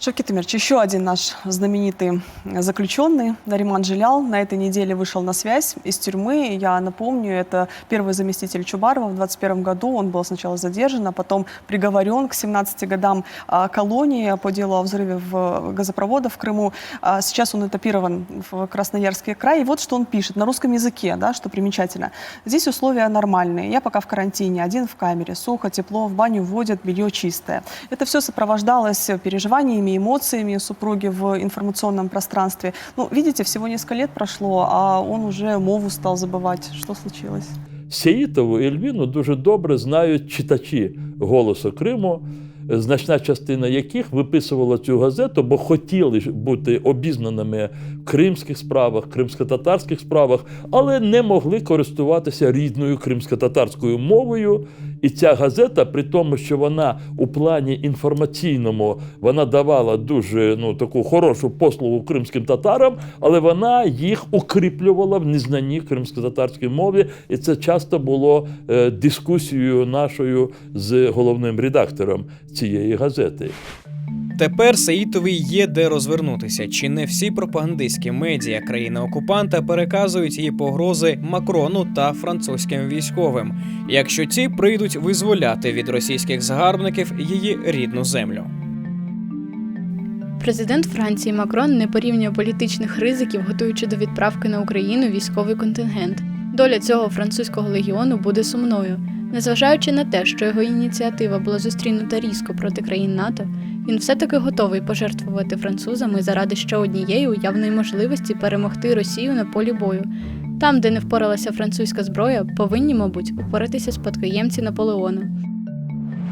Шевкет Эмирович, еще один наш знаменитый заключенный, Нариман Жилял, на этой неделе вышел на связь из тюрьмы. Я напомню, это первый заместитель Чубарова в 2021 году. Он был сначала задержан, а потом приговорен к 17 годам а, колонии по делу о взрыве в газопровода в Крыму. А Сейчас он этапирован в Красноярский край. И вот что он пишет на русском языке, да, что примечательно. Здесь условия нормальные. Я пока в карантине, один в камере, сухо, тепло, в баню вводят, белье чистое. Это все сопровождалось переживаниями, эмоциями супруги в информационном пространстве. Ну, видите, всего несколько лет прошло, а он уже мову стал забывать. Что случилось? Сеїтову і Ельвіну дуже добре знають читачі голосу Криму, значна частина яких виписувала цю газету, бо хотіли бути обізнаними в кримських справах, кримсько-татарських справах, але не могли користуватися рідною кримсько-татарською мовою. І ця газета, при тому, що вона у плані інформаційному вона давала дуже ну, таку хорошу послугу кримським татарам, але вона їх укріплювала в незнанні кримсько-татарській мови. І це часто було е, дискусією нашою з головним редактором цієї газети. Тепер Саїтові є де розвернутися. Чи не всі пропагандистські медіа країни-окупанта переказують її погрози Макрону та французьким військовим, якщо ці прийдуть визволяти від російських загарбників її рідну землю? Президент Франції Макрон не порівнює політичних ризиків, готуючи до відправки на Україну військовий контингент. Доля цього французького легіону буде сумною. Незважаючи на те, що його ініціатива була зустрінута різко проти країн НАТО, він все-таки готовий пожертвувати французами заради ще однієї уявної можливості перемогти Росію на полі бою. Там, де не впоралася французька зброя, повинні, мабуть, упоратися спадкоємці Наполеона.